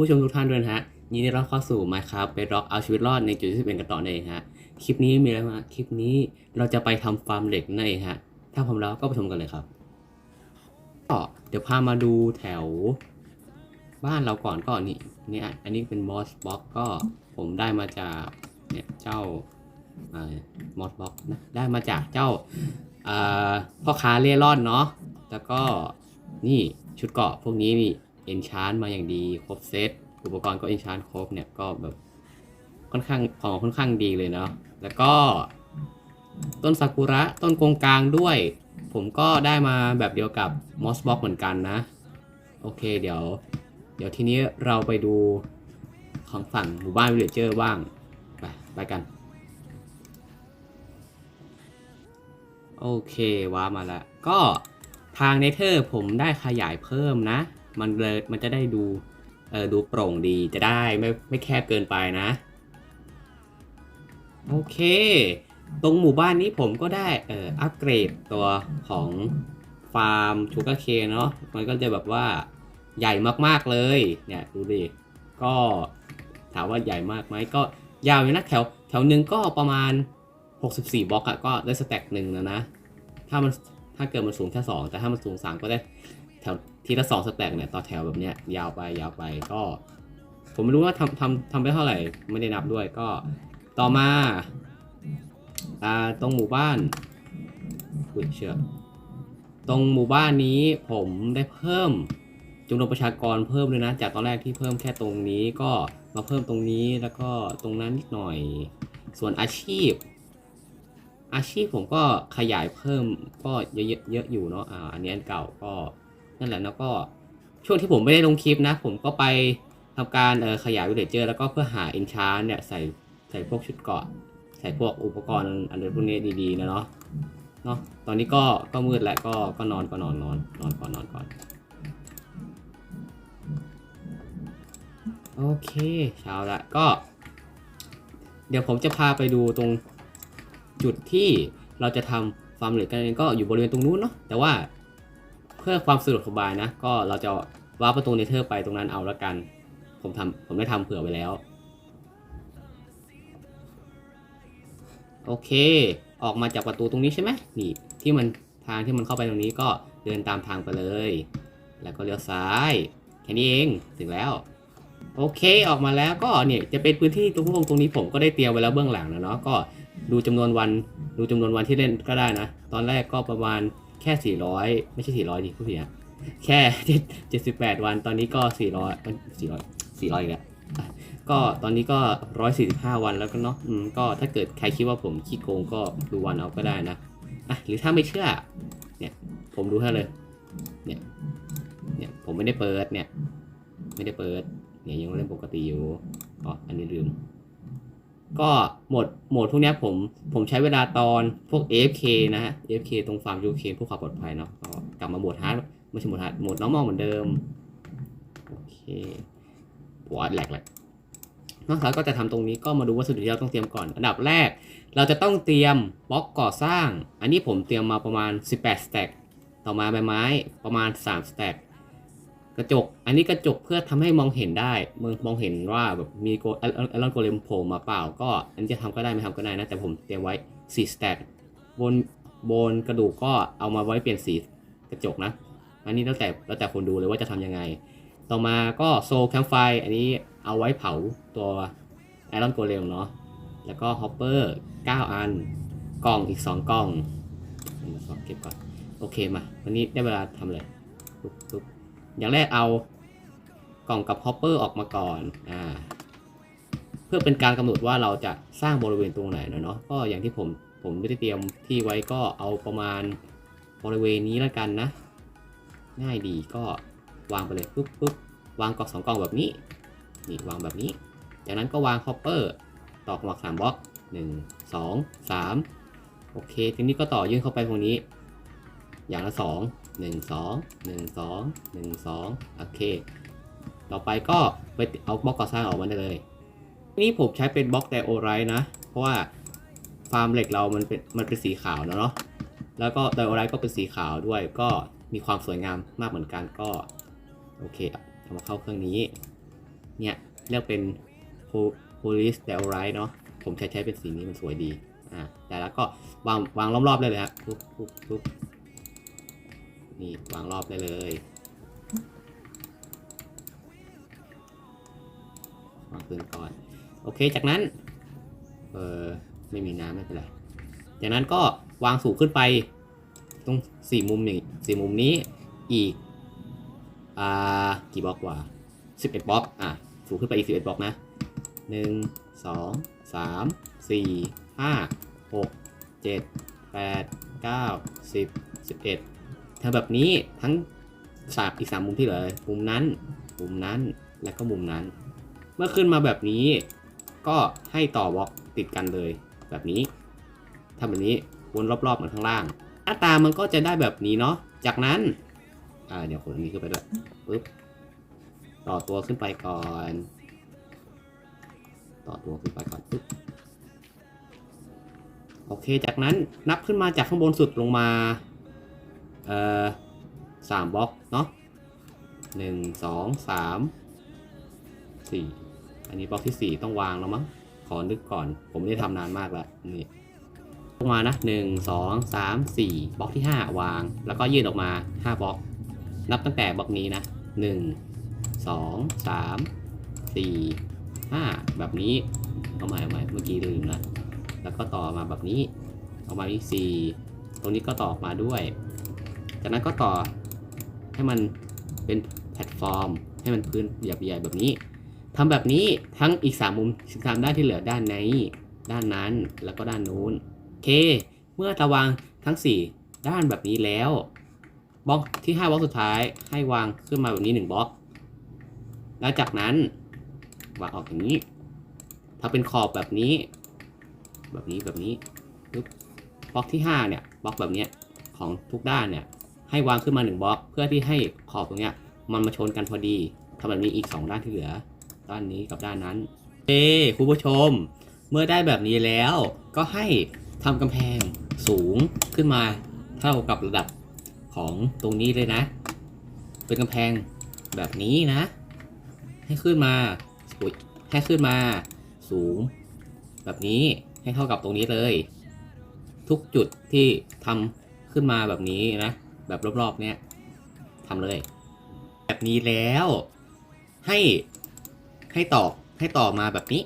ผู้ชมทุกท่านด้วยนะฮะยินดีรับเข้าสู่ Minecraft Bedrock เอาชีวิตรอดในจุดที่เป็นกันต่อนั่นเองฮะคลิปนี้มีอะไรมาคลิปนี้เราจะไปทำฟาร์มเหล็กนั่นฮะถ้าพร้อมแล้วก็ไปชมกันเลยครับก็เดี๋ยวพามาดูแถว บ้านเราก่อนก็นี่เนี่ยอันนี้เป็นมอสบล็อกก็ผมได้มาจากเนี่ยเจ้ามอสบล็อกนะได้มาจากเจ้าพ่อค้าเล่ร่อนเนาะแล้วก็นี่ชุดเกาะพวกนี้นี่ เอนชานมาอย่างดีครบเซตอุปกรณ์ก็เอนชานครบเนี่ยก็แบบค่อนข้างของค่อนข้างดีเลยเนาะแล้วก็ ต้นซากุระต้นกงกลางด้วย ผมก็ได้มาแบบเดียวกับมอสบ็อกเหมือนกันนะ โอเคเดี๋ยว เดี๋ยวทีนี้เราไปดูของฝั่งหมู่บ้านวิลเลจเจอร์บ้าง ไปไปกัน โอเคว้ามาแล้ว ก็ทางเนเธอร์ผมได้ขยายเพิ่มนะ มันเลยมันจะได้ดูเออดูโปร่งดีจะได้ไม่ไม่แคบเกินไปนะ โอเค ตรงหมู่บ้านนี้ผมก็ได้เอ่ออัปเกรดตัวของฟาร์มชูการ์เคนเนาะมันก็จะแบบว่าใหญ่มากๆเลยเนี่ยดูดิก็ถามว่าใหญ่มากไหมก็ยาวอยู่นะแถวแถวหนึ่งก็ประมาณ 64 บล็อกอะก็ได้สแต็กหนึ่งแล้วนะ ถ้ามันถ้าเกิดมันสูงแค่สองแต่ถ้ามันสูงสามก็ได้ แถวทีละสองสแต็กเนี่ยต่อแถวแบบเนี้ยยาวไปยาวไปก็ ผมไม่รู้ว่าทำทำทำไปเท่าไหร่ไม่ได้นับด้วยก็ต่อมาอ่าตรงหมู่บ้านอุ้ยเชือกตรงหมู่บ้านนี้ผมได้เพิ่มจำนวนประชากรเพิ่มเลยนะ จากตอนแรกที่เพิ่มแค่ตรงนี้ก็มาเพิ่มตรงนี้แล้วก็ตรงนั้นนิดหน่อย ส่วนอาชีพ อาชีพผมก็ขยายเพิ่มก็เยอะๆเยอะอยู่เนาะอ่าอันนี้อันเก่าก็ นั่นแหละแล้วก็ช่วงที่ผมไม่ได้ลงคลิปนะ ผมก็ไปทำการเขยายวิเลเจอร์แล้วก็เพื่อหาเอนชานเนี่ยใส่ใส่พวกชุดเกาะ ใส่พวกอุปกรณ์อันเดอร์พวกนี้ดีๆนะเนาะเนาะตอนนี้ก็ก็มืดแล้วก็ก็นอนก็นอนนอนนอนก่อนนอนก่อนโอเคเช้าละก็ เดี๋ยวผมจะพาไปดูตรงจุดที่เราจะทำฟาร์มเหล็กกันเองก็อยู่บริเวณตรงนู้นเนาะแต่ว่า เพื่อความสะดวกสบายนะ ก็เราจะวาร์ปประตูเนเธอร์ไปตรงนั้นเอาละกัน ผมทำผมได้ทำเผื่อไว้แล้ว โอเค ออกมาจากประตูตรงนี้ใช่ไหมนี่ที่มันทางที่มันเข้าไปตรงนี้ก็เดินตามทางไปเลย แล้วก็เลี้ยวซ้าย แค่นี้เองถึงแล้ว โอเคออกมาแล้วก็เนี่ยจะเป็นพื้นที่ตรงพวกตรงนี้ผมก็ได้เตรียมไว้แล้วเบื้องหลังนะเนาะก็ดูจำนวนวันดูจำนวนวันที่เล่นก็ได้นะ ตอนแรกก็ประมาณ แค่ 400 ไม่ใช่ 400 ดิผู้ผิดนะแค่ 78 วัน ตอนนี้ก็ 400เอ้ย400 400อีกแล้วอะก็ตอนนี้ก็ 145 วันแล้วก็เนาะอืมก็ถ้าเกิดใครคิดว่าผมขี้โกงก็ดูวันเอาก็ได้นะอะหรือถ้าไม่เชื่อ เนี่ยผมดูให้เลย เนี่ย เนี่ยผมไม่ได้เปิดเนี่ย ไม่ได้เปิด เนี่ยยังเล่นปกติอยู่ อ๋อ อันนี้ลืม ก็โหมดโหมดพวกนี้ผมผมใช้เวลาตอนพวก AFK นะฮะ AFK ตรงฟาร์ม UK พื่อความปลอดภัยเนาะก็กลับมาโหมดฮาร์ดไม่ใช่โหมดฮาร์ดโหมดน้องมองเหมือนเดิม โอเคหัวแหลกเลยนอกจากก็จะทำตรงนี้ก็มาดูวัสดุที่เราต้องเตรียมก่อน อันดับแรก เราจะต้องเตรียมบล็อกก่อสร้าง อันนี้ผมเตรียมมาประมาณ 18สแต็กต่อมาใบไม้ประมาณ3สแต็ กระจก อันนี้กระจกเพื่อทำให้มองเห็นได้มองมองเห็นว่าแบบมีโกเอลอนโกเลมโผล่มาเปล่า ก็อันนี้จะทำก็ได้ไม่ทำก็ได้นะ แต่ผมเตรียมไว้4สแต็กบนบนกระดูกก็เอามาไว้เปลี่ยนสีกระจกนะ อันนี้แล้วแต่แล้วแต่คนดูเลยว่าจะทำยังไง ต่อมาก็โซลแคมไฟอันนี้เอาไว้เผาตัวไอรอนโกเลมเนาะ แล้วก็ฮอปเปอร์9อัน กล่องอีก 2 กล่องสอบเก็บก่อน โอเคมา วันนี้ได้เวลาทำเลยปุ๊บปุ๊บ อย่างแรกเอากล่องกับฮอปเปอร์ออกมาก่อนอ่าเพื่อเป็นการกำหนดว่าเราจะสร้างบริเวณตรงไหนนะเนาะก็อย่างที่ผมผมไม่ได้เตรียมที่ไว้ก็เอาประมาณบริเวณนี้แล้วกันนะ ง่ายดีก็วางไปเลยปุ๊บปุ๊บวางกล่องสองกล่องแบบนี้นี่วางแบบนี้ จากนั้นก็วางฮอปเปอร์ตอกหมวกสามบล็อกหนึ่งสองสามโอเคทีนี้ก็ต่อยื่นเข้าไปตรงนี้ อย่างละสองหนึ่งสองหนึ่งสองหนึ่งสองโอเค ต่อไปก็ไปเอาบล็อกก่อสร้างออกมาได้เลย นี่ผมใช้เป็นบล็อกไดโอไรต์นะ เพราะว่าฟาร์มเหล็กเรามันเป็นมันเป็นสีขาวนะเนาะแล้วก็ไดโอไรต์ก็เป็นสีขาวด้วยก็มีความสวยงามมากเหมือนกันก็ โอเคเอามาเข้าเครื่องนี้ เนี่ยเรียกเป็น po- police d e l r i g h t เนาะผมใช้ใช้เป็นสีนี้มันสวยดีอ่าแต่แล้วก็วางวางรอบๆได้เลยครับปุ๊บปุ๊บปุ๊บ นี่วางรอบได้เลยวางปืนก่อน โอเค จากนั้น เออไม่มีน้ำไม่เป็นไร จากนั้นก็วางสูงขึ้นไป ตรงสี่มุมอย่างสี่มุมนี้อีก อ่า กี่บล็อกวะสิบเอ็ดบล็อก อะ สูงขึ้นไปอีกสิบเอ็ดบล็อกนะหนึ่งสองสามสี่ห้าหกเจ็ดแปดเก้าสิบสิบเอ็ด ทำแบบนี้ทั้งสามอีกสามมุมที่เหลือมุมนั้น มุมนั้นและก็มุมนั้น เมื่อขึ้นมาแบบนี้ ก็ให้ต่อบล็อกติดกันเลยแบบนี้ทำแบบนี้วนรอบๆเหมือนข้างล่างหน้าตามันก็จะได้แบบนี้เนาะจากนั้นอ่าเดี๋ยวขนนนี้ขึ้นไปด้วยปึ๊บต่อตัวขึ้นไปก่อน ต่อตัวขึ้นไปก่อนปึ๊บโอเค จากนั้นนับขึ้นมาจากข้างบนสุดลงมา เอ่อสามบล็อกเนาะหนึ่งสองสามสี่อันนี้บล็อกที่สี่ต้องวางแล้วมั้งขอนึกก่อน ผมไม่ได้ทำนานมากแล้วนี่ลงมานะหนึ่งสองสามสี่บล็อกที่ห้าวาง แล้วก็ยื่นออกมาห้าบล็อก นับตั้งแต่บล็อกนี้นะหนึ่งสองสามสี่ห้าแบบนี้เอาใหม่เอาใหม่เมื่อกี้ลืมละแล้วก็ต่อมาแบบนี้ออกมาที่สี่ตรงนี้ก็ต่อมาด้วย จากนั้นก็ต่อให้มันเป็นแพลตฟอร์ม ให้มันพื้นใหญ่ๆแบบนี้ทำแบบนี้ทั้งอีกสามมุมสามด้านที่เหลือด้านในด้านนั้นแล้วก็ด้านนู้นโอเค เมื่อระวางทั้ง 4 ด้านแบบนี้แล้วบล็อกที่5บล็อกสุดท้ายให้วางขึ้นมาแบบนี้ 1บล็อก แล้วจากนั้นวางออกอย่างนี้ถ้าเป็นขอบแบบนี้ แบบนี้แบบนี้บบล็อกที่5เนี่ยบล็อกแบบเนี้ยของทุกด้านเนี่ย ให้วางขึ้นมา1บล็อก เพื่อที่ให้ขอบตรงเนี้ยมันมาชนกันพอดีทำแบบนี้อีก 2 ด้านที่เหลือ ด้านนี้กับด้านนั้นเอ้คุณผู้ชม เมื่อได้แบบนี้แล้วก็ให้ทำกำแพงสูงขึ้นมาเท่ากับระดับของตรงนี้เลยนะ เป็นกำแพงแบบนี้นะ ให้ขึ้นมาให้ขึ้นมาสูง แบบนี้ให้เท่ากับตรงนี้เลย ทุกจุดที่ทำขึ้นมาแบบนี้นะ แบบรอบๆ เนี้ยทำเลย แบบนี้แล้วให้ให้ต่อให้ต่อมาแบบนี้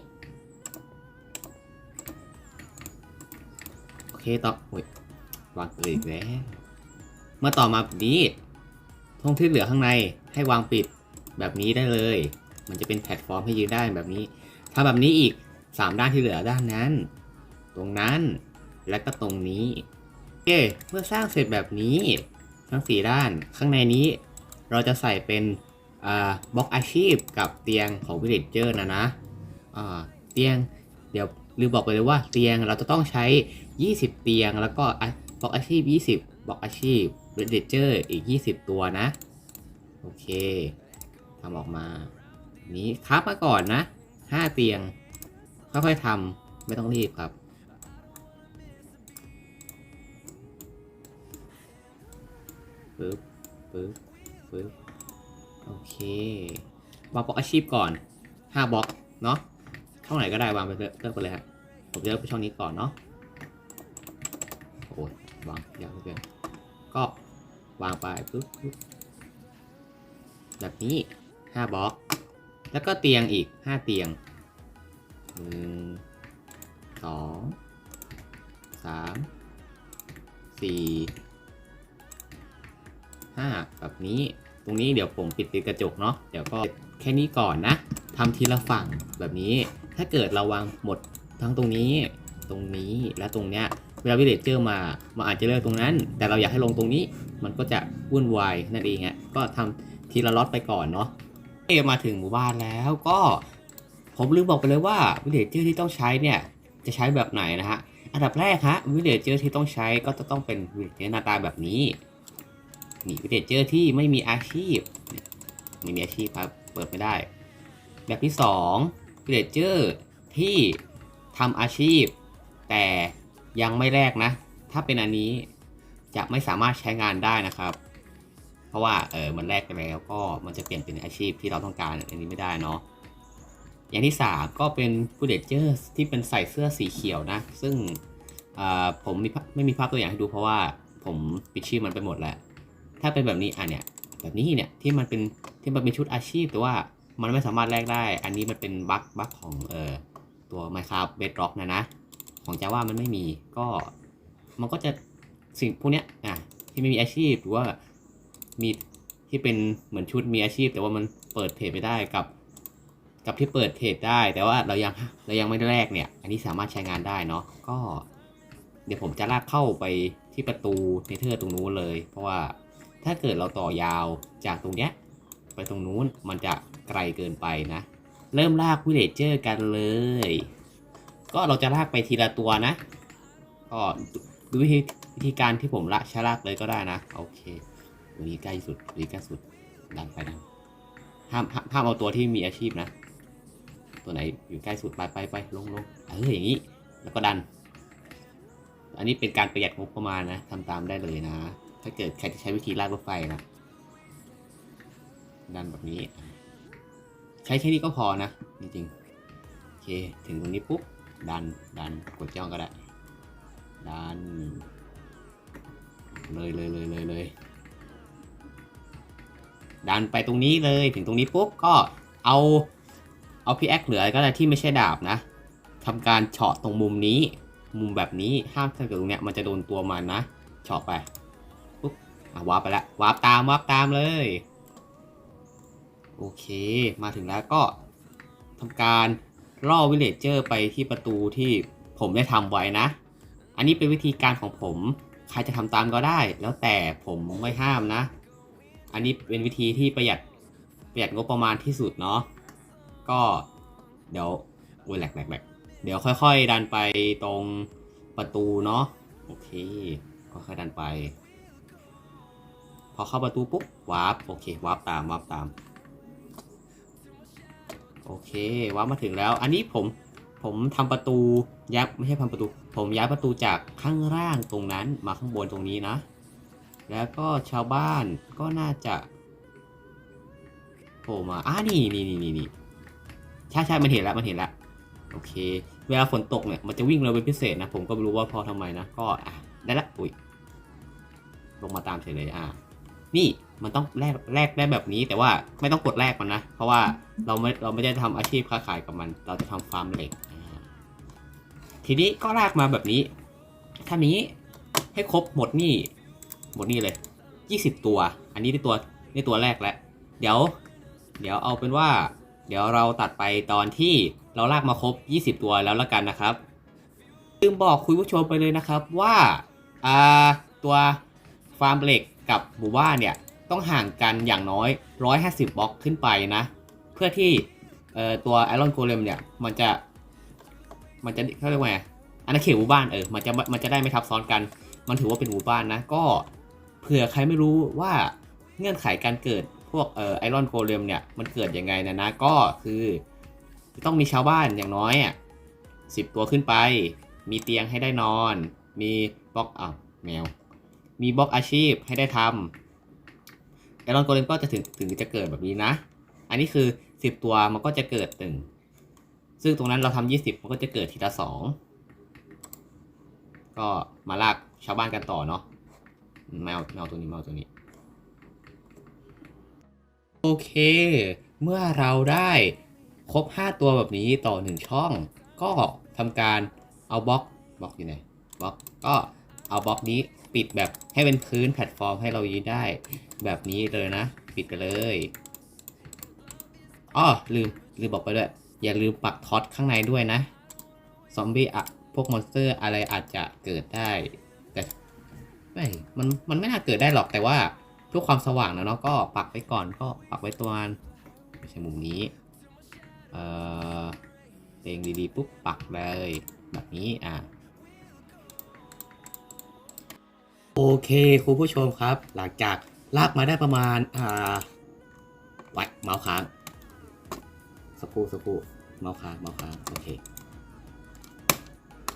โอเคต่อโอ้ยวางเลยแล้วเมื่อต่อมาแบบนี้ท้องที่เหลือข้างในให้วางปิดแบบนี้ได้เลย มันจะเป็นแพลตฟอร์มให้ยืนได้แบบนี้ ถ้าแบบนี้อีก 3 ด้านที่เหลือด้านนั้น ตรงนั้นและก็ตรงนี้โอเคเมื่อสร้างเสร็จแบบนี้ ทั้ง 4 ด้าน ข้างในนี้เราจะใส่เป็นบล็อกอาชีพกับเตียงของวิลเลจเจอร์นะนะเตียงเดี๋ยวลืมบอกไปเลยว่าเตียงเราจะต้องใช้ 20 เตียง แล้วก็บล็อกอาชีพ 20บล็อกอาชีพเรดเจอร์อีก 20 ตัวนะ โอเคทำออกมานี้คับมาก่อนนะ 5 เตียงค่อยๆทำไม่ต้องรีบครับ ปึ๊บปึ๊บปึ๊บโอเควางบล็อกอาชีพก่อน5บล็อกเนาะช่องไหนก็ได้วางไปเลือกไปเลยครับผมจะเลือกไปช่องนี้ก่อนเนาะโอ้ยวางยากเหลือเกินก็วางไปปุ๊บปุ๊บแบบนี้ห้าบล็อก แล้วก็เตียงอีกห้าเตียงหนึ่งส ห้าแบบนี้ ตรงนี้เดี๋ยวผมปิดติดกระจกเนาะ เดี๋ยวก็แค่นี้ก่อนนะทำทีละฝั่งแบบนี้ ถ้าเกิดเราวางหมดทั้งตรงนี้ ตรงนี้ และตรงเนี้ย เวลาวิเลจเจอร์มามันอาจจะเลือกตรงนั้น แต่เราอยากให้ลงตรงนี้ มันก็จะวุ่นวายนั่นเองฮะ ก็ทำทีละล็อตไปก่อนเนาะเอมาถึงหมู่บ้านแล้วก็ ผมลืมบอกไปเลยว่าวิเลจเจอร์ที่ต้องใช้เนี่ยจะใช้แบบไหนนะฮะ อันดับแรกฮะวิเลจเจอร์ที่ต้องใช้ก็จะต้องเป็นวิเลเจอร์หน้าตาแบบนี้ นี่วิเลจเจอร์ที่ไม่มีอาชีพไม่มีอาชีพครับเปิดไม่ได้ แบบที่2วิเลจเจอร์ที่ทำอาชีพ แต่ยังไม่แลกนะ ถ้าเป็นอันนี้จะไม่สามารถใช้งานได้นะครับ เพราะว่าเออมันแลกไปแล้วก็มันจะเปลี่ยนเป็นอาชีพที่เราต้องการอันนี้ไม่ได้เนาะอย่างที่สามก็เป็นฟูเดเจอร์ที่เป็นใส่เสื้อสีเขียวนะ ซึ่งอ่าผมมไม่มีภาพตัวอย่างให้ดูเพราะว่าผมปิดชื่อมันไปหมดแล้ว ถ้าเป็นแบบนี้อะเนี่ยแบบนี้เนี่ยที่มันเป็นที่มันเป็นชุดอาชีพ แต่ว่ามันไม่สามารถแลกได้ อันนี้มันเป็นบั๊กบั๊กของเอ่อตัว Minecraft Bedrock นะนะ ของ Java มันไม่มีก็มันก็จะสิ่งพวกเนี้ยอะที่ไม่มีอาชีพหรือว่ามีที่เป็นเหมือนชุดมีอาชีพ แต่ว่ามันเปิดเทรดไม่ได้กับ กับที่เปิดเทรดได้ แต่ว่าเรายังเรายังไม่ได้แลกเนี่ย อันนี้สามารถใช้งานได้เนาะก็ เดี๋ยวผมจะลากเข้าไปที่ประตูเนเธอร์ตรงนู้นเลย เพราะว่า ถ้าเกิดเราต่อยาวจากตรงเนี้ยไปตรงนู้นมันจะไกลเกินไปนะ เริ่มลากวิเลเจอร์กันเลย ก็เราจะลากไปทีละตัวนะ ก็ดูวิธีวิธีการที่ผมละชะลากเลยก็ได้นะ โอเคตรงนี้ใกล้สุดตรงนี้ใกล้สุด ดันไปดันห้ามห้ามห้ามเอาตัวที่มีอาชีพนะ ตัวไหนอยู่ใกล้สุดไปไปไปลงลงเอออย่างนี้ แล้วก็ดัน อันนี้เป็นการประหยัดงบประมาณนะทำตามได้เลยนะ ถ้าเกิดใครจะใช้วิธีลากรถไฟนะดันแบบนี้ ใช้แค่นี้ก็พอนะ จริงๆ โอเค ถึงตรงนี้ปุ๊บ ดัน ดัน กดจ้องก็ได้ ดัน เลยเลยเลยเลยเลยดันไปตรงนี้เลย ถึงตรงนี้ปุ๊บ ก็เอา เอาพีแอคเหลือก็ได้ที่ไม่ใช่ดาบนะทำการเฉาะตรงมุมนี้ มุมแบบนี้ ห้ามถ้าเกิดตรงเนี้ยมันจะโดนตัวมันนะ เฉาะไป วาร์ปไปแล้ววาร์ปตามวาร์ปตามเลย โอเค มาถึงแล้วก็ทำการล่อวิลเลจเจอร์ไปที่ประตูที่ผมได้ทำไว้นะ อันนี้เป็นวิธีการของผม ใครจะทำตามก็ได้ แล้วแต่ผมไม่ห้ามนะ อันนี้เป็นวิธีที่ประหยัดประหยัดงบประมาณที่สุดเนาะ ก็เดี๋ยวโอ้ยแหลกแหลกแหลกเดี๋ยวค่อย ๆ ดันไปตรงประตูเนาะ โอเค ค่อยๆดันไป พอเข้าประตูปุ๊บวาร์ปโอเควาร์ปตามวาร์ปตามโอเควาร์ปมาถึงแล้ว อันนี้ผมผมทำประตูย้ายไม่ใช่ทำประตู ผมย้ายประตูจากข้างล่างตรงนั้นมาข้างบนตรงนี้นะ แล้วก็ชาวบ้านก็น่าจะโผล่มาอ่านี่นี่นี่นี่นี่ใช่ใช่มันเห็นแล้วมันเห็นแล้วโอเค เวลาฝนตกเนี่ยมันจะวิ่งเร็วเป็นพิเศษนะ ผมก็ไม่รู้ว่าเพอทำไมนะ ก็อะได้ละอุ้ยลงมาตามเฉยเลยอะ นี่มันต้องแลกแลกได้แบบนี้ แต่ว่าไม่ต้องกดแลกมันนะ เพราะว่าเราไม่เราไม่ได้ทำอาชีพค้าขายกับมัน เราจะทำฟาร์มเหล็กอ่าทีนี้ก็ลากมาแบบนี้ท่านี้ให้ครบหมดนี่หมดนี่เลย20ตัว อันนี้ได้ตัวได้ตัวแรกแล้ว เดี๋ยว เดี๋ยวเอาเป็นว่า เดี๋ยวเราตัดไปตอนที่เราลากมาครบ 20 ตัวแล้วละกันนะครับลืมบอกคุณผู้ชมไปเลยนะครับว่า อ่า ตัวฟาร์มเหล็ก กับหมู่บ้านเนี่ยต้องห่างกันอย่างน้อย 150 บล็อกขึ้นไปนะ เพื่อที่เอ่อตัวไอรอนโกเลมเนี่ยมันจะ มันจะเขาเรียกว่าไงอาณาเขตหมู่บ้านเออมันจะมันจะได้ไม่ทับซ้อนกัน มันถือว่าเป็นหมู่บ้านนะ ก็เผื่อใครไม่รู้ว่าเงื่อนไขการเกิดพวกเอ่อไอรอนโกเลมเนี่ยมันเกิดยังไงนะนะก็คือต้องมีชาวบ้านอย่างน้อยอะสิบตัวขึ้นไป มีเตียงให้ได้นอน มีบล็อกอะแมว มีบล็อกอาชีพให้ได้ทำไอรอนโกเลมก็จะถึงถึงจะเกิดแบบนี้นะ อันนี้คือสิบตัวมันก็จะเกิดหนึ่งซึ่งตรงนั้นเราทำยี่สิบมันก็จะเกิดทีละสองก็มาลากชาวบ้านกันต่อเนาะแมวแมวตัวนี้แมวตัวนี้ โอเค เมื่อเราได้ครบ 5 ตัวแบบนี้ต่อ 1 ช่อง ก็ทำการเอาบล็อกบล็อกอยู่ไหนบล็อกก็เอาบล็อกนี้ ปิดแบบให้เป็นพื้นแพลตฟอร์มให้เรายืนได้ แบบนี้เลยนะ ปิดไปเลยอ้อลืมลืมบอกไปด้วย อย่าลืมปักท็อตข้างในด้วยนะ ซอมบี้อะพวกมอนสเตอร์อะไรอาจจะเกิดได้ แต่ไม่มันมันไม่น่าเกิดได้หรอกแต่ว่าเพื่อความสว่างนะเนาะก็ปักไว้ก่อนก็ปักไว้ตัวนั้นไม่ใช่มุมนี้ เอ่อเองดีๆปุ๊บปักเลยแบบนี้อะ โอเคคุณผู้ชมครับ หลังจากลากมาได้ประมาณอ่าไว้เมาส์ค้างสักครู่สักครู่เมาส์ค้างเมาส์ค้างโอเค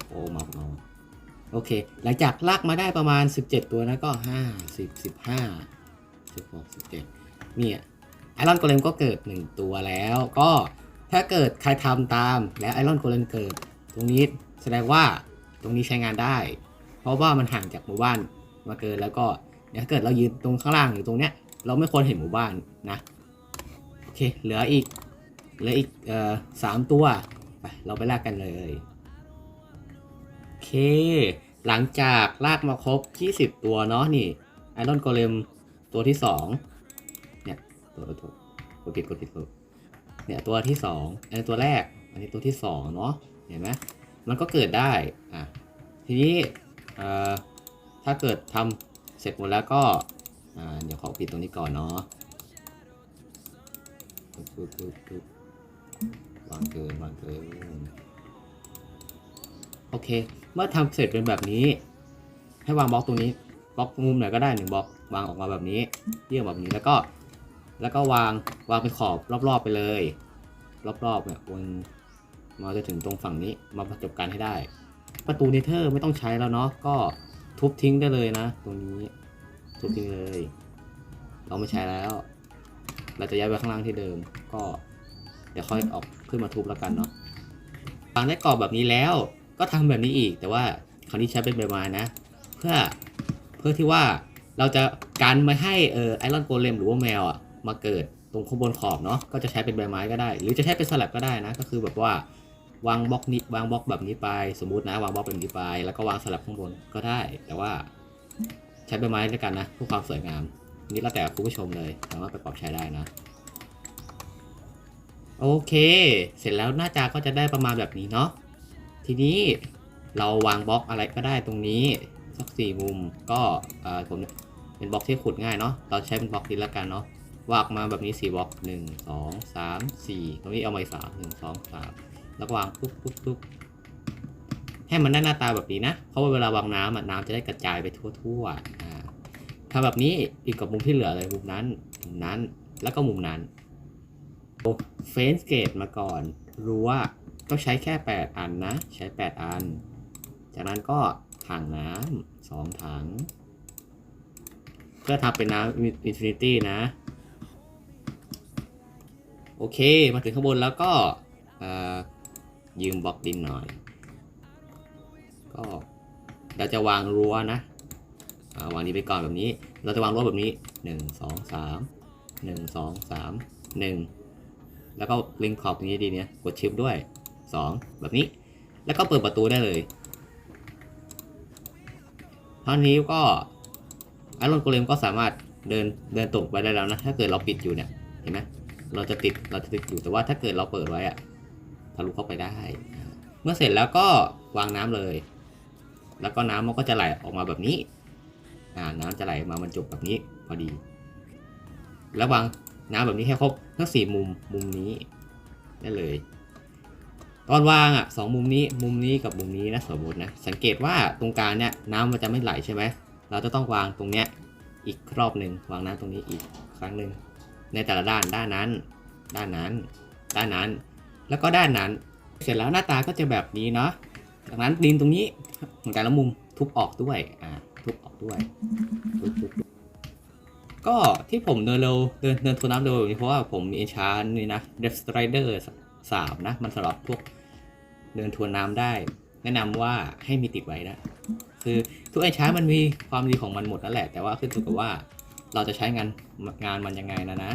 โอ้เมาส์เมาส์โอเค หลังจากลากมาได้ประมาณ 17 ตัวนะก็ 5 10 15 16 17เนี่ยไอรอนโกเลมก็เกิด 1 ตัวแล้ว ก็ถ้าเกิดใครทำตามแล้วไอรอนโกเลมเกิด ตรงนี้แสดงว่าตรงนี้ใช้งานได้ เพราะว่ามันห่างจากหมู่บ้าน มาเกินแล้วก็เนี่ยถ้าเกิดเรายืนตรงข้างล่างหรือตรงเนี้ยเราไม่ควรเห็นหมู่บ้านนะโอเคเหลืออีกเหลืออีกเอ่อสามตัวไปเราไปลากกันเลยโอเค หลังจากลากมาครบ 20 ตัวเนาะนี่ไอรอนโกเลมตัวที่2เนี่ยตัวตัวกดผิดกดผิดเนี่ยตัวที่2อันนี้ตัวแรก อันนี้ตัวที่2เนาะเห็นไหมมันก็เกิดได้อะทีนี้เอ่อ ถ้าเกิดทำเสร็จหมดแล้วก็อ่าเดี๋ยวขอปิดตรงนี้ก่อนเนาะวางเกินวางเกินโอเค เมื่อทำเสร็จเป็นแบบนี้ ให้วางบล็อกตรงนี้บล็อกมุมไหนก็ได้หนึ่งบล็อกวางออกมาแบบนี้เยี่ยมแบบนี้แล้วก็ แล้วก็วางวางเป็นขอบรอบๆไปเลย รอบๆเนี่ยวนมาจะถึงตรงฝั่งนี้มาประจบกันให้ได้ ประตูเนเธอร์ไม่ต้องใช้แล้วเนาะก็ ทุบทิ้งได้เลยนะตรงนี้ทุบทิ้งเลย เราไม่ใช้แล้ว เราจะย้ายไปข้างล่างที่เดิม ก็เดี๋ยวค่อยออกขึ้นมาทุบแล้วกันเนาะวางได้กรอบแบบนี้แล้วก็ทำแบบนี้อีก แต่ว่าคราวนี้ใช้เป็นใบไม้นะ เพื่อเพื่อที่ว่าเราจะกันไม่ให้เออไอรอนโกเลมหรือว่าแมวอะมาเกิดตรงข้างบนขอบเนาะก็จะใช้เป็นใบไม้ก็ได้ หรือจะใช้เป็นสลับก็ได้นะ ก็คือแบบว่า วางบล็อกนี้วางบล็อกแบบนี้ไป สมมุตินะ วางบล็อกแบบนี้ไป แล้วก็วางสลับข้างบนก็ได้ แต่ว่าใช้ใบไม้ด้วยกันนะเพื่อความสวยงาม นี่แล้วแต่คุณผู้ชมเลยสามารถประกอบใช้ได้นะ โอเค เสร็จแล้วหน้าจาก็จะได้ประมาณแบบนี้เนาะทีนี้เราวางบล็อกอะไรก็ได้ตรงนี้สักสี่มุมก็เออผมเป็นบล็อกที่ขุดง่ายเนาะเราใช้เป็นบล็อกนี้แล้วกันเนาะวางมาแบบนี้สี่บล็อกหนึ่งสองสามสี่ตรงนี้เอามาอีกสามหนึ่งสองสาม แล้ววางปุ๊บปุ๊บปุ๊บให้มันได้หน้าตาแบบนี้นะ เพราะว่าเวลาวางน้ำน้ำจะได้กระจายไปทั่วๆอ่าทำแบบนี้อีกกับมุมที่เหลือเลยมุมนั้น มุมนั้น แล้วก็มุมนั้นเฟนสเกตมาก่อน รู้ว่าต้องใช้แค่ 8 อันนะ ใช้ 8 อัน จากนั้นก็ถังน้ำสองถัง เพื่อทำเป็นน้ำอินฟินิตี้นะ โอเค มาถึงข้างบนแล้วก็อ่อ ยืมบล็อกดินหน่อย ก็เราจะวางรั้วนะาวางนี้ไปก่อนแบบนี้ เราจะวางรั้วแบบนี้ 1 2 3 1 2 3 1 แล้วก็ลิงขอบตรงนี้ดีเนี่ยกดชิปด้วย 2 แบบนี้ แล้วก็เปิดประตูได้เลยเท่านี้ก็ไอรอนโกเลมก็สามารถเดินเดินตรงไปได้แล้วนะ ถ้าเกิดเราปิดอยู่เนี่ย เห็นไหมเราจะติด เราจะติดอยู่ แต่ว่าถ้าเกิดเราเปิดไว้อะ ทะลุเข้าไปได้ เมื่อเสร็จแล้วก็วางน้ำเลย แล้วก็น้ำมันก็จะไหลออกมาแบบนี้อ่าน้ำจะไหลมาบรรจบแบบนี้พอดี แล้ววางน้ำแบบนี้ให้ครบทั้งสี่มุมมุมนี้ได้เลย ตอนวางอะสองมุมนี้มุมนี้กับมุมนี้นะสมมตินะสังเกตว่าตรงกลางเนี่ยน้ำมันจะไม่ไหลใช่ไหมเราจะต้องวางตรงเนี้ยอีกรอบหนึ่งวางน้ำตรงนี้อีกครั้งหนึ่งในแต่ละด้านด้านนั้น ด้านนั้น ด้านนั้น แล้วก็ด้านนั้น เสร็จแล้วหน้าตาก็จะแบบนี้เนาะ จากนั้นดินตรงนี้เหมือนกันแล้วมุมทุบออกด้วย อ่า ทุบออกด้วยทุบก็ที่ผมเดินเร็วเดินเดินทัวน้ำเร็วเพราะว่าผมมีเอชาร์นี่นะ Death Strider สามนะ มันสำหรับพวกเดินทัวร์น้ำได้ แนะนำว่าให้มีติดไว้นะ คือทุกเอชาร์มันมีความดีของมันหมดนั่นแหละ แต่ว่าขึ้นอยู่กับว่าเราจะใช้งานงานมันยังไงนะนะ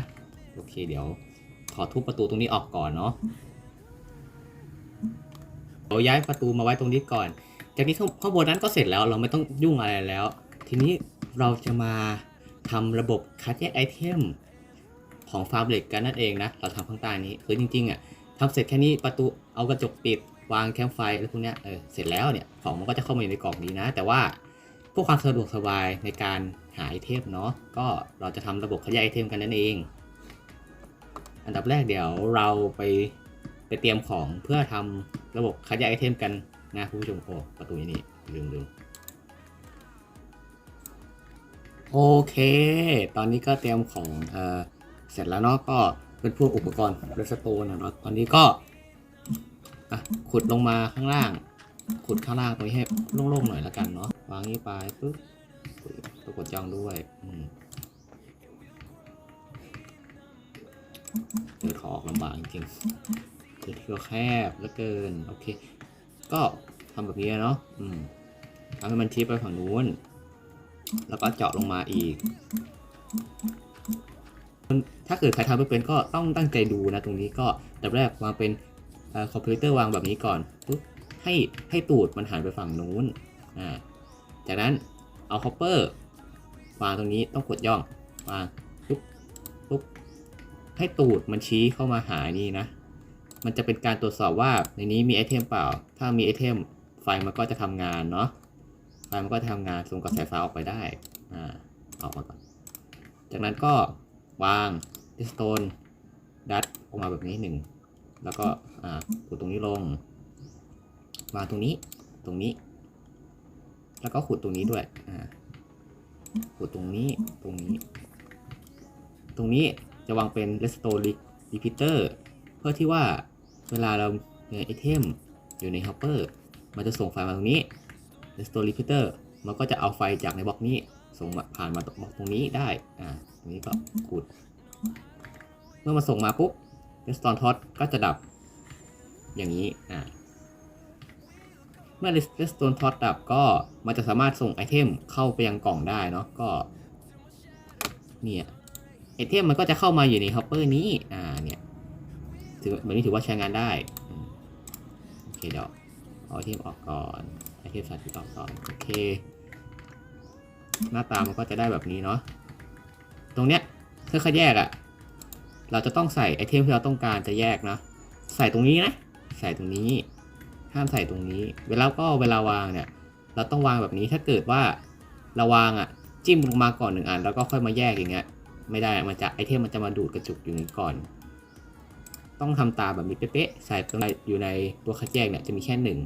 โอเคเดี๋ยวขอทุบประตูตรงนี้ออกก่อนเนาะ เดี๋ยวย้ายประตูมาไว้ตรงนี้ก่อน จากนี้ข้างางบนนั้นก็เสร็จแล้วเราไม่ต้องยุ่งอะไรแล้ว ทีนี้เราจะมาทำระบบคัดแยกไอเทมของฟาร์มเหล็กกันนั่นเองนะ เราทำข้างใต้นี้คือจริงๆอะทำเสร็จแค่นี้ประตูเอากระจกปิดวางแคมไฟแล้วพวกเนี้ยเออเสร็จแล้วเนี่ยของมันก็จะเข้ามาอยู่ในกล่องนี้นะ แต่ว่าเพื่อความสะดวกสบายในการหาไอเทมเนาะก็เราจะทำระบบคัดแยกไอเทมกันนั่นเอง อันดับแรกเดี๋ยวเราไป เตรียมของเพื่อทำระบบคัดแยกไอเทมกันนะคุณผู้ชมโอ้ประตูนี้ลืมลืมโอเค ตอนนี้ก็เตรียมของเออเสร็จแล้วเนาะก็เป็นพวกอุปกรณ์เรสโตนนะเนาะตอนนี้ก็ขุดลงมาข้างล่าง ขุดข้างล่างตรงนี้ให้โล่งๆหน่อยแล้วกันเนาะวางนี้ไปปุ๊บต้องกดจองด้วยอืมเดขอออกลำบากจริง พื้นที่ก็แคบเหลือเกิน โอเค ก็ทำแบบนี้เนาะอืมทำให้มันชี้ไปฝั่งนู้น แล้วก็เจาะลงมาอีก ถ้าเกิดใครทำไม่เป็นก็ต้องตั้งใจดูนะ ตรงนี้ก็แต่แรกวางเป็นคอมพิวเตอร์วางแบบนี้ก่อนปุ๊บให้ให้ตูดมันหันไปฝั่งนู้น อ่า จากนั้นเอาคอปเปอร์วางตรงนี้ต้องกดย่องวางปุ๊บปุ๊บให้ตูดมันชี้เข้ามาหานี่นะ มันจะเป็นการตรวจสอบว่าในนี้มีไอเทมเปล่า ถ้ามีไอเทมไฟมันก็จะทำงานเนาะ ไฟมันก็จะทำงานส่งกระแสไฟออกไปได้ อ่า ออกมาก่อน จากนั้นก็วางดิสโตนดัดออกมาแบบนี้หนึ่ง แล้วก็ อ่าขุดตรงนี้ลง วางตรงนี้ ตรงนี้ แล้วก็ขุดตรงนี้ด้วย อ่า ขุดตรงนี้ ตรงนี้ ตรงนี้จะวางเป็น restore repeater เพื่อที่ว่า เวลาเราในไอเทมอยู่ใน hopper มันจะส่งไฟมาตรงนี้ restore repeater มันก็จะเอาไฟจากในบล็อกนี้ ส่งผ่านมาตรงบล็อกตรงนี้ได้ อ่าตรงนี้ก็ขุด เมื่อมาส่งมาปุ๊บ redstone torch ก็จะดับ อย่างนี้ อ่า เมื่อ redstone torch ดับก็มันจะสามารถส่งไอเทมเข้าไปยังกล่องได้เนาะ ก็ เนี่ย ไอเทมมันก็จะเข้ามาอยู่ในฮอปเปอร์นี้ อ่า เนี่ย ถือแบบนี้ถือว่าใช้งานได้โอเคเดี๋ยวเอาไอเทมออกก่อนไอเทมสาธิตออกก่อนโอเค หน้าตามันก็จะได้แบบนี้เนาะตรงเนี้ยเครื่องคัดแยกอะเราจะต้องใส่ไอเทมที่เราต้องการจะแยกนะใส่ตรงนี้นะ ใส่ตรงนี้ ห้ามใส่ตรงนี้ เวลาก็เวลาวางเนี่ย เราต้องวางแบบนี้ถ้าเกิดว่าเราวางอะจิ้มลงมาก่อนหนึ่งอัน แล้วก็ค่อยมาแยกอย่างเงี้ยไม่ได้มันจะไอเทมมันจะมาดูดกระจุกอยู่นี้ก่อน ต้องทำตามแบบนี้เป๊ะๆใส่ตรงไหนอยู่ในตัวคัดแยกเนี่ยจะมีแค่หนึ่ง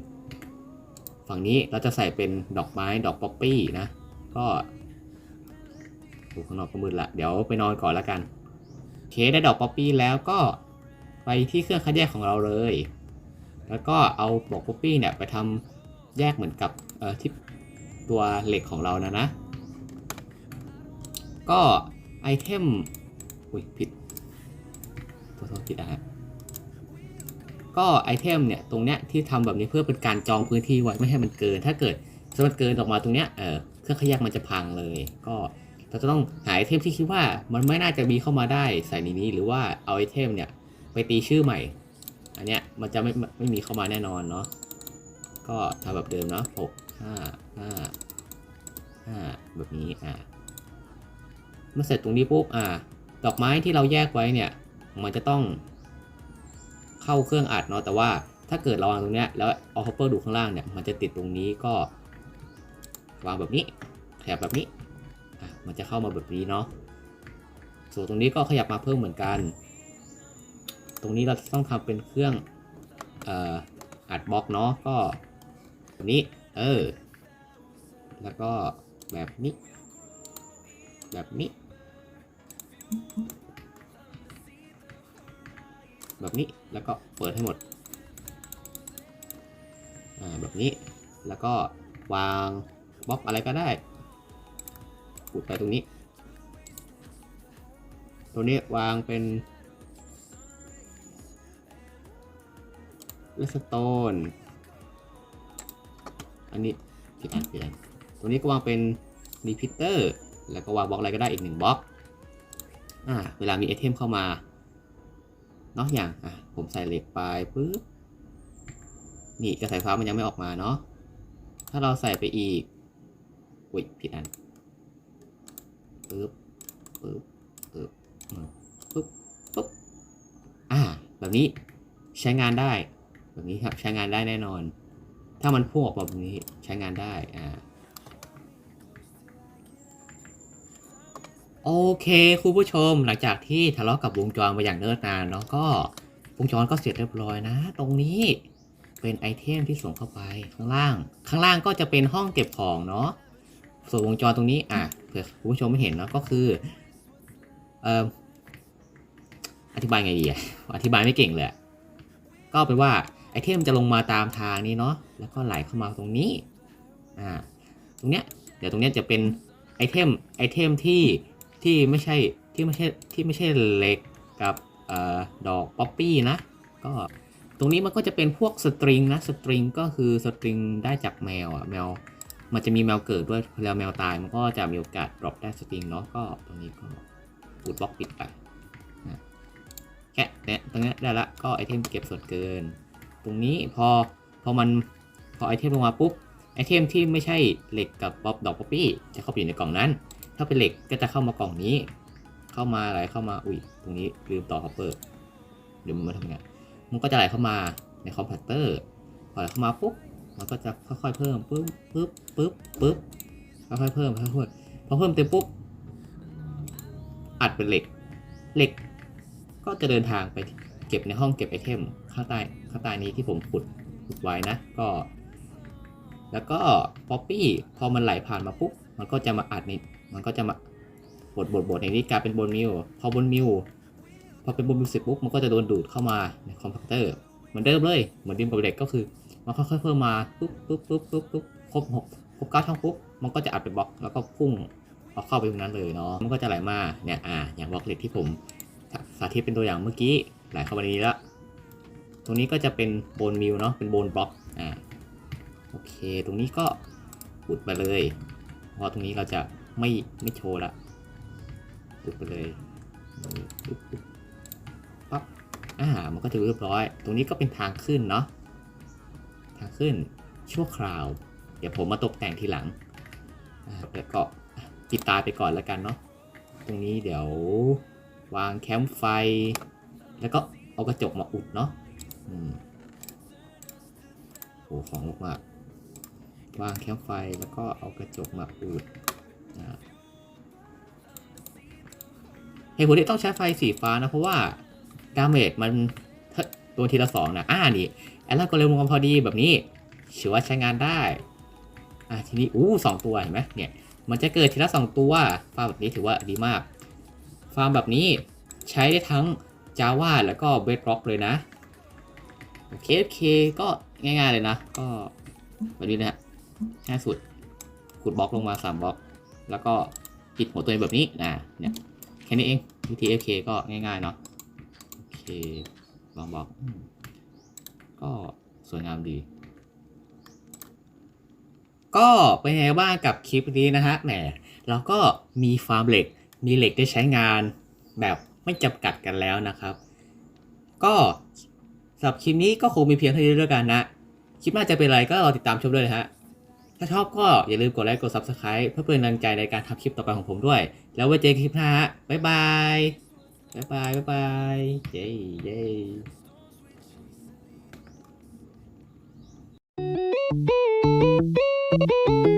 ฝั่งนี้เราจะใส่เป็นดอกไม้ดอกป๊อปปี้นะ ก็ดูข้างนอกก็มืดละเดี๋ยวไปนอนก่อนละกันเคได้ดอกป๊อปปี้แล้วก็ไปที่เครื่องคัดแยกของเราเลย แล้วก็เอาดอกป๊อปปี้เนี่ยไปทำแยกเหมือนกับเอ่อที่ตัวเหล็กของเรานะนะ ก็ไอเทม อุ้ยผิดตัวโทษผิดอะฮะ ก็ไอเทมเนี่ยตรงเนี้ยที่ทำแบบนี้เพื่อเป็นการจองพื้นที่ไว้ไม่ให้มันเกิน ถ้าเกิดสมมติเกินออกมาตรงเนี้ยเออเครื่องขยักมันจะพังเลย ก็เราจะต้องหาไอเทมที่คิดว่ามันไม่น่าจะมีเข้ามาได้ใส่ในนี้หรือว่าเอาไอเทมเนี่ยไปตีชื่อใหม่ อันเนี้ยมันจะไม่ไม่มีเข้ามาแน่นอนเนาะก็ทำแบบเดิมเนาะหกห้าห้าห้าแบบนี้อ่าเมื่อเสร็จตรงนี้ปุ๊บอ่า ดอกไม้ที่เราแยกไว้เนี่ย มันจะต้อง เข้าเครื่องอัดเนาะแต่ว่าถ้าเกิดเราวางตรงเนี้ยแล้วเอาฮอปเปอร์ดูข้างล่างเนี่ยมันจะติดตรงนี้ก็วางแบบนี้ขยับแบบนี้อะมันจะเข้ามาแบบนี้เนาะส่วนตรงนี้ก็ขยับมาเพิ่มเหมือนกัน ตรงนี้เราต้องทำเป็นเครื่องเอ่ออัดบล็อกเนาะก็แบบนี้เออแล้วก็แบบนี้ แบบนี้ แบบนี้แล้วก็เปิดให้หมดอ่าแบบนี้แล้วก็วางบล็อกอะไรก็ได้ขุดไปตรงนี้ ตรงนี้วางเป็นเลสโตนอันนี้ผิดอันผิดอันตรงนี้ก็วางเป็นรีพิเตอร์แล้วก็วางบล็อกอะไรก็ได้อีกหนึ่งบล็อกอ่าเวลามีไอเทมเข้ามา เนาะอย่างอะผมใส่เหล็กไปปุ๊บนี่กระแสไฟฟ้ามันยังไม่ออกมาเนาะถ้าเราใส่ไปอีกอุ้ยผิดอันปุ๊บปุ๊บปุ๊บปุ๊บปุ๊บอ่าแบบนี้ใช้งานได้ แบบนี้ครับใช้งานได้แน่นอน ถ้ามันพุ่งออกมาแบบนี้ใช้งานได้อ่า โอเคคุณผู้ชมหลังจากที่ทะเลาะกับวงจรมาอย่างเนิ่นนานเนาะก็วงจรก็เสร็จเรียบร้อยนะ ตรงนี้เป็นไอเทมที่ส่งเข้าไปข้างล่าง ข้างล่างก็จะเป็นห้องเก็บของเนาะส่วนวงจรตรงนี้อะเผื่อคุณผู้ชมไม่เห็นเนาะก็คือเอ่ออธิบายไงดีอะอธิบายไม่เก่งเลยก็เป็นว่าไอเทมจะลงมาตามทางนี้เนาะแล้วก็ไหลเข้ามาตรงนี้อ่าตรงเนี้ยเดี๋ยวตรงเนี้ยจะเป็นไอเทมไอเทมที่ ที่ไม่ใช่ที่ไม่ใช่ที่ไม่ใช่เหล็กกับออดอกป๊อปปี้นะ ก็ตรงนี้มันก็จะเป็นพวกสตริงนะสตริงก็คือสตริงได้จากแมวอะแมวมันจะมีแมวเกิดด้วยเวลาแมวตายมันก็จะมีโอกาสดรอปได้สตริงเนาะก็ตรงนี้ก็ปูดบล็อกปิดไปนะแค่เนี้ยตรงนี้ได้ละก็ไอเทมเก็บส่วนเกิน ตรงนี้พอพอมันพอไอเทมลงมาปุ๊บไอเทมที่ไม่ใช่เหล็กกับป๊อปดอกป๊อปปี้จะเข้าไปอยู่ในกล่องนั้น ถ้าเป็นเหล็กก็จะเข้ามากล่องนี้ เข้ามาอะไรเข้ามาอุ้ยตรงนี้ลืมต่อคอปเปอร์เดี๋ยวมันมาทำงานมันก็จะไหลเข้ามาในคอมพิวเตอร์พอไหลเข้ามาปุ๊บมันก็จะค่อยๆเพิ่มปึ๊บปึ๊บปึ๊บปึ๊บค่อยๆเพิ่มค่อยๆพอเพิ่มเต็มปุ๊บอัดเป็นเหล็ก เหล็กก็จะเดินทางไปเก็บในห้องเก็บไอเทมข้างใต้ข้างใต้นี้ที่ผมขุดขุดไว้นะก็ แล้วก็ป๊อปปี้พอมันไหลผ่านมาปุ๊บมันก็จะมาอัดใน มันก็จะมาบดบดบดในนี้กลายเป็นบนมิวพอบนมิวพอเป็นบนมิวเสร็จปุ๊บมันก็จะโดนดูดเข้ามาในคอมพิวเตอร์เหมือนเดิมเลยเหมือนดิมกับเหล็กก็คือมันค่อยๆเพิ่มมาปุ๊บปุ๊บปุ๊บปุ๊บปุ๊บครบหกครบเก้าช่องปุ๊บมันก็จะอัดเป็นบล็อกแล้วก็พุ่งเอาเข้าไปตรงนั้นเลยเนาะมันก็จะไหลมาเนี่ยอ่าอย่างบล็อกเล็กที่ผมสาธิตเป็นตัวอย่างเมื่อกี้ไหลเข้ามาในนี้ล้วตรงนี้ก็จะเป็นโบนมิวเนาะเป็นโบนบล็อกอ่าโอเค ตรงนี้ก็อุดไปเลยเพราะตรงนี้เราจะ ไม่ไม่โชว์ละอุดไปเลยปุ๊บปุ๊บปั๊บอ่ามันก็จะเรียบร้อย ตรงนี้ก็เป็นทางขึ้นเนาะทางขึ้นชั่วคราว เดี๋ยวผมมาตกแต่งทีหลังอ่าแล้วก็ปิดตาไปก่อนแล้วกันเนาะตรงนี้เดี๋ยววางแคมป์ไฟ แล้วก็เอากระจกมาอุดเนาะอืมโหของลกมากวางแคมป์ไฟแล้วก็เอากระจกมาอุด นะเหตุผลที่ต้องใช้ไฟสีฟ้านะ เพราะว่าดาเมจมันตัวทีละสองนะอ่านี่แอลลาก็เร็วลงพอดีแบบนี้ถือว่าใช้งานได้อ่าทีนี้อู้สองตัวเห็นไหมเนี่ยมันจะเกิดทีละสองตัวฟ้าแบบนี้ถือว่าดีมาก ฟาร์มแบบนี้ใช้ได้ทั้ง Java แล้วก็ Bedrock เลยนะโอเคโอเคก็ง่ายๆเลยนะ ก็แบบนี้นะฮะง่ายสุดขุดบล็อกลงมา3บล็อก แล้วก็ปิดหัวตัวเองแบบนี้นะเนี่ยแค่นี้เองวิธี FK ก็ง่ายๆเนาะโอเคลองบอก ก็สวยงามดี ก็เป็นไงบ้างกับคลิปนี้นะฮะแหมเราก็มีฟาร์มเหล็ก มีเหล็กได้ใช้งานแบบไม่จำกัดกันแล้วนะครับ ก็สำหรับคลิปนี้ก็คงมีเพียงเท่านี้ด้วยกันนะ คลิปหน้าจะเป็นอะไรก็รอติดตามชมด้วยนะฮะ ถ้าชอบก็อย่าลืมกดไลค์กด Subscribe เพื่อเป็นกำลังใจในการทำคลิปต่อไปของผมด้วย แล้วไว้เจอกันคลิปหน้าฮะบ๊ายบายบ๊ายบายบ๊ายบายเย้เย้